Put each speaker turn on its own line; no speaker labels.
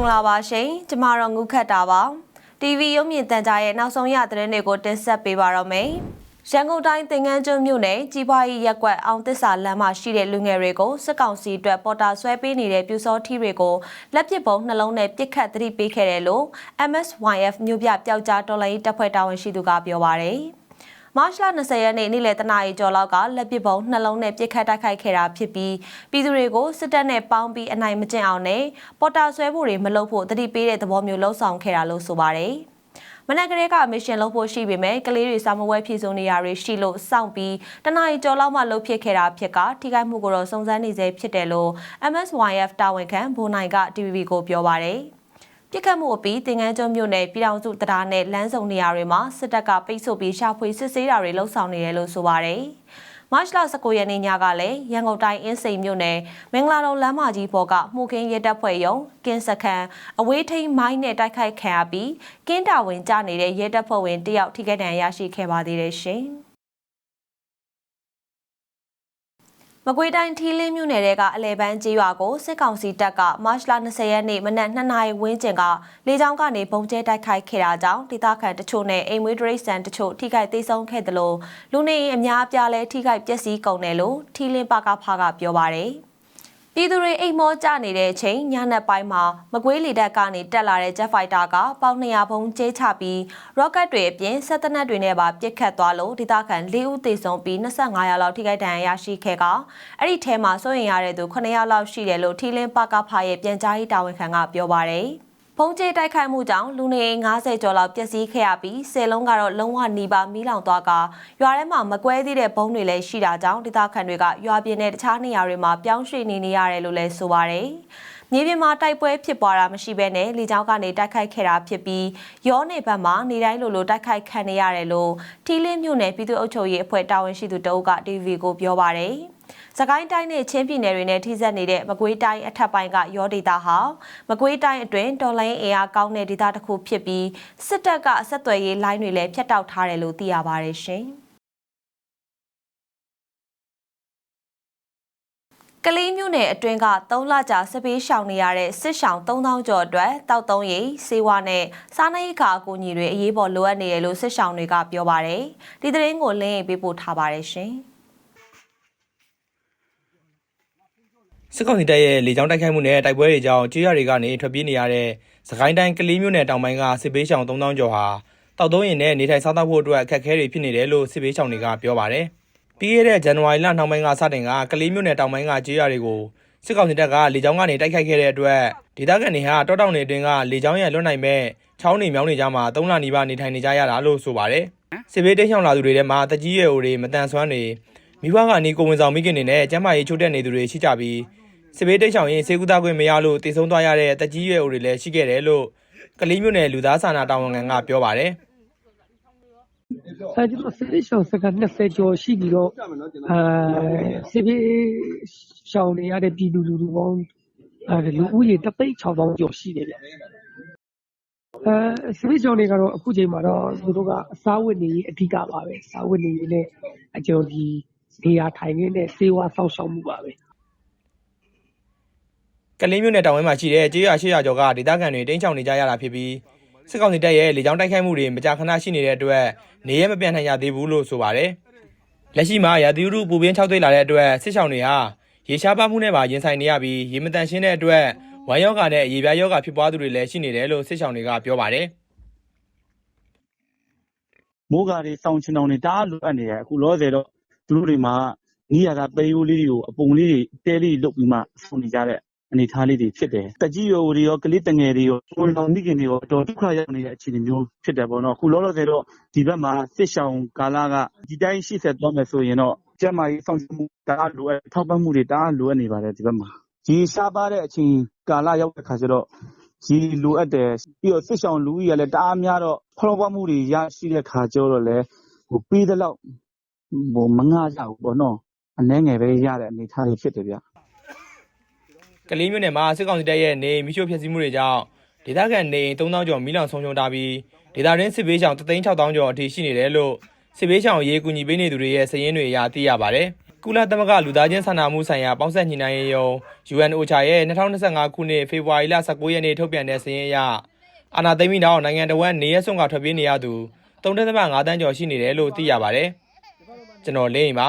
င်္ဂလာပါရှင်ကျမတော့ငုခတ်တာပါ TV ရုပ်မြင်သံကြားရဲ့နောက်ဆုံးရသတင်းတွေကိုတင်ဆက်ပေးပါတော့မယ်ရန်ကုန်တိုင်းသင်္ကန်းကျွန်းမြို့နယ်ကြီးပွားရေးရက်ကွက်အောင်သစ္စာလမ်းမှာရှိတဲ့လူငယ်တွေကိုစစ်ကောင်စီအတွက်ပေါ်တာဆွဲပေးနေတဲ့ပြူစောထီတွေကိုလက်ပစ်ပုံနှလုံးနဲ့ပစ်ခတ်သတိပေးခဲ့တယ်လို့ MSYF မြို့ပြပျောက်ကြားတော်လိုင်းတပ်ဖွဲ့တာဝန်ရှိသူကပြောပါရယ် မတ်လ20ရက်နေ့နေ့လယ်တနာရီကျော်လောက်ကလက်ပစ်ပုံနှလုံးနဲ့ပြစ်ခတ်တိုက်ခိုက်ခဲ့တာဖြစ်ပြီးပြည်သူတွေကိုစစ်တပ်နဲ့ပေါင်းပြီးအနိုင်မကျင့်အောင်နဲ့ပေါ်တာဆွဲဖို့တွေမလုပ်ဖို့တတိပေးတဲ့သဘောမျိုးလှုံ့ဆော်ခဲ့တာလို့ဆိုပါတယ်။မနက်ကလေးကမရှင်လုပ်ဖို့ရှိပေမဲ့ကလေးတွေစာမဝဲဖြည့်စုံနေရတွေရှိလို့စောင့်ပြီးတနာရီကျော်လောက်မှလှုပ်ဖြစ်ခဲ့တာဖြစ်ကထိခိုက်မှုကိုတော့စုံစမ်းနေစေဖြစ်တယ်လို့ MSYF တာဝန်ခံဘိုနိုင်က TVB ကိုပြောပါတယ်။ ပြစ်ခတ်မှုအပြီးတင်ငန်းကျွန်းမြို့နယ်ပြည်တော်စုတရားနဲ့လမ်းစုံနေရာတွေမှာစစ်တပ်ကပိတ်ဆို့ပြီးရှာဖွေစစ်ဆေးတာတွေလှုပ်ဆောင်နေတယ်လို့ဆိုပါတယ်။မတ်လ19ရက်နေ့ညကလည်းရန်ကုန်တိုင်းအင်းစိန်မြို့နယ်မင်္ဂလာတော်လမ်းမကြီးပေါ်ကမှုခင်းရဲတပ်ဖွဲ့ရုံကင်းစခန်းအဝေးထိန်မိုင်းနဲ့တိုက်ခိုက်ခံရပြီးကင်းတာဝင်ကြနေတဲ့ရဲတပ်ဖွဲ့ဝင်တယောက်ထိခိုက်ဒဏ်ရာရရှိခဲ့ပါသေးတယ်ရှင်။ မကွေးတိုင်းထီးလင်းမြို့နယ်တဲကအလဲပန်းကျေးရွာကိုစစ်ကောင်စီတပ်ကမတ်လ20ရက်နေ့မနက်2နာရီဝန်းကျင်ကလေကြောင်းကနေပုံကျဲတိုက်ခိုက်ခဲ့တာကြောင့်ဒေသခံတချို့နဲ့အိမ်မွေးဒရိတ်ဆန်တချို့ထိခိုက်သေးဆုံးခဲ့တယ်လို့လူနေအိမ်အများအပြားလဲထိခိုက်ပျက်စီးကုန်တယ်လို့ထီးလင်းပကဖာကပြောပါတယ်။ ပြည်သူတွေအိမ်မောကြနေတဲ့အချိန်ညနေပိုင်းမှာမကွေးလီတက်ကနေတက်လာတဲ့ Jet Fighter ကပေါင်200ဘုံကျဲချပြီး rocket တွေအပြင်စက်တနက်တွေနဲ့ပါပစ်ခတ်သွားလို့ဒေသခံ၄ဦးသေဆုံးပြီး25ရာလောက်ထိခိုက်ဒဏ်ရာရရှိခဲ့ကအဲ့ဒီထဲမှာစိုးရင်ရတဲ့သူ9ယောက်လောက်ရှိတယ်လို့ထီလင်းပကဖာရဲ့ပြန်ကြားရေးတာဝန်ခံကပြောပါတယ်။ ဖုံးကျဲတိုက်ခိုက်မှုကြောင့်လူနေအိမ်90ကျော်လောက်ပျက်စီးခဲ့ရပြီးဆယ်လုံးကတော့လုံးဝနီးပါမီးလောင်သွားကရွာထဲမှာမကွဲသေးတဲ့ဘုံတွေလည်းရှိတာကြောင့်ဒေသခံတွေကရွာပြင်နဲ့တခြားနေရာတွေမှာပြောင်းရွှေ့နေနေရတယ်လို့လည်းဆိုပါတယ်။မြေပြင်မှာတိုက်ပွဲဖြစ်ပွားတာမရှိဘဲနဲ့လေကြောင်းကနေတိုက်ခိုက်ခဲ့တာဖြစ်ပြီးရောနေဘက်မှာနေတိုင်းလိုလိုတိုက်ခိုက်ခံနေရတယ်လို့ထီလင်းမြို့နယ်ပြည်သူ့အုပ်ချုပ်ရေးအဖွဲ့တာဝန်ရှိသူတအုပ်က TV ကိုပြောပါတယ်။ စကိုင်းတိုင်းနဲ့ချင်းပြည်နယ်တွေနဲ့ထိစပ်နေတဲ့မကွေးတိုင်းအထက်ပိုင်းကရောဒေတာဟာမကွေးတိုင်းအတွင်းတော်လိုင်းအင်အားကောင်းတဲ့ဒေတာတစ်ခုဖြစ်ပြီးစစ်တပ်ကအဆက်အသွယ်ရေးလိုင်းတွေလည်းဖျက်တောက်ထားတယ်လို့သိရပါတယ်ရှင်။ကလေးမျိုးနယ်အတွင်းက3လကြာစပေးရှောင်နေရတဲ့စစ်ရှောင်3000ကျော်အတွက်တောက်သုံးရိပ်စေဝါနဲ့စားနပ်ရိက္ခာအကူအညီတွေအရေးပေါ်လိုအပ်နေတယ်လို့စစ်ရှောင်တွေကပြောပါတယ်။ဒီသတင်းကိုလင်းရေးပေးပို့ထားပါတယ်ရှင်။
စစ်ကောင်စီတပ်ရဲ့လေကြောင်းတိုက်ခိုက်မှုနဲ့တိုက်ပွဲတွေကြောင့်ကြေးရတွေကနေထွက်ပြေးနေရတဲ့စကိုင်းတိုင်းကလေးမြို့နယ်တောင်ပိုင်းကစစ်ပေးရှောင်3000ကျော်ဟာတောက်သုံးရင်နဲ့နေထိုင်စားသောက်ဖို့အတွက်အခက်အခဲတွေဖြစ်နေတယ်လို့စစ်ပေးရှောင်တွေကပြောပါတယ်။ပြီးခဲ့တဲ့ဇန်နဝါရီလနှောင်းပိုင်းကစတင်ကကလေးမြို့နယ်တောင်ပိုင်းကကြေးရတွေကိုစစ်ကောင်စီတပ်ကလေကြောင်းကနေတိုက်ခိုက်ခဲ့တဲ့အတွက်ဒေသခံတွေဟာတောတောင်တွေအတွင်းကလေကြောင်းရလွတ်နိုင်မဲ့ချောင်းနေမြောင်းနေကြမှာ3လနီးပါးနေထိုင်နေကြရတာလို့ဆိုပါတယ်။စစ်ပေးတိတ်ဆောင်လာသူတွေထဲမှာတကြီးရွယ်အိုတွေမတန်ဆွမ်းတွေမိဘကအနီကိုဝင်ဆောင်မိခင်တွေနဲ့ကျမ်းမာရေးချို့တဲ့နေသူတွေရှိကြပြီး စစ်ဘေးတိတ်ဆောင်ရင်စေကူသားခွင့်မရလို့တည်ဆုံးသွားရတဲ့တက်ကြီးရွယ်အိုတွေလည်းရှိခဲ့တယ်လို့ကလေးမျိုးနယ်လူသားစာနာတာဝန်ခံကပြောပါတယ်
အဲကျွန်တော်စစ်ရှောင်းစက20ကျော်ရှိပြီးတော့အဲစစ်ပြေးရှောင်းနေရတဲ့ပြည်သူလူထုပေါင်းအဲလူဦးရေ36000ကျော်ရှိတယ်ဗျအဲစစ်ပြေးရှောင်းတွေကတော့အခုချိန်မှာတော့သူတို့ကအစားဝတ်နေရေးအဓိကပါပဲစားဝတ်နေရေးနဲ့အကျွန်တော်ဒီနေရာထိုင်ခင်းနဲ့စေဝါဆောက်ရှောက်မှုပါပဲ
ကလေးမျိုးနယ်တောင်ဝင်းမှာရှိတဲ့ကြေးရွာ800ကျော်ကဒေသခံတွေတိမ်းချောင်နေကြရတာဖြစ်ပြီးစစ်ကောင်စီတပ်ရဲ့လေကြောင်းတိုက်ခိုက်မှုတွေမကြာခဏရှိနေတဲ့အတွက်နေရမပြန်နိုင်ရသေးဘူးလို့ဆိုပါတယ်လက်ရှိမှာရာသီဥတုပူပြင်း၆သိန်းလာတဲ့အတွက်စစ်ဆောင်တွေဟာရေရှားပါမှုနဲ့ပါရင်ဆိုင်နေရပြီးရေမတန်ရှင်းတဲ့အတွက်ဝမ်းယောဂါနဲ့ရေပြားယောဂါဖြစ်ပွားသူတွေလည်းရှိနေတယ်လို့စစ်ဆောင်တွေကပြောပါတယ်
မိုးကာတွေစောင်းချင်အောင်တွေတအားလိုအပ်နေတယ်အခုလောဆယ်တော့သူတို့တွေမှာနီးရတာပေယိုးလေးတွေကိုအပုံလေးတွေတဲလေးတွေလုတ်ပြီးမှဆောင်းနေကြတဲ့ အနေအထားလေးတွေဖြစ်တယ်တက်ကြီးရွယ်တွေရော ကလေးတငယ်တွေရောကိုယ်တော်မိခင်တွေရောတော်ဒုက္ခရောက်နေတဲ့ အခြေအနေမျိုးဖြစ်တယ်ပေါ့နော် အခုလောလောဆယ်တော့ ဒီဘက်မှာ စစ်ဆောင်ကာလက ဒီတိုင်းရှိဆက်သွားမယ်ဆိုရင်တော့ ကျမကြီးစောင့်ရှောက်မှု တအားလိုအပ်ထောက်ပံ့မှုတွေ တအားလိုအပ်နေပါတယ် ဒီဘက်မှာဒီရှားပါတဲ့အချိန်ကာလရောက်တဲ့ခါကျတော့ဒီလိုအပ်တယ် ပြီးတော့ စစ်ဆောင်လူကြီးကလည်း တအားများတော့ဖော်ပွားမှုတွေ ရရှိတဲ့ခါကျတော့လည်းဟိုပြီးတဲ့လောက်ဟိုမငှကြဘူးပေါ့နော် အနှဲငယ်ပဲရတဲ့ အနေအထားတွေဖြစ်တယ်ဗျ
ကလေးမျိုးနယ်မှာစစ်ကောင်စီတပ်ရဲ့နေမိရှို့ဖျက်ဆီးမှုတွေကြောင့်ဒေသခံနေ3000ကျော်မိလောင်ဆုံးရှုံးထားပြီးဒေသတွင်းစစ်ဘေးရှောင်36000ကျော်အထိရှိနေတယ်လို့စစ်ဘေးရှောင်ရေးကူညီပေးနေသူတွေရဲ့စာရင်းတွေအရသိရပါတယ်ကုလသမဂ္ဂလူသားချင်းစာနာမှုဆိုင်ရာပေါင်းစပ်ညှိနှိုင်းရေးယုံ UNOCHA ရဲ့2025ခုနှစ်ဖေဖော်ဝါရီလ19ရက်နေ့ထုတ်ပြန်တဲ့စာရင်းအရအာဏာသိမ်းပြီးနောက်နိုင်ငံတော်ဝန်နေရဆွန်ကထွက်ပြေးနေရသူ3.5တန်းကျော်ရှိနေတယ်လို့သိရပါတယ်။ကျွန်တော်လင်းရင်ပါ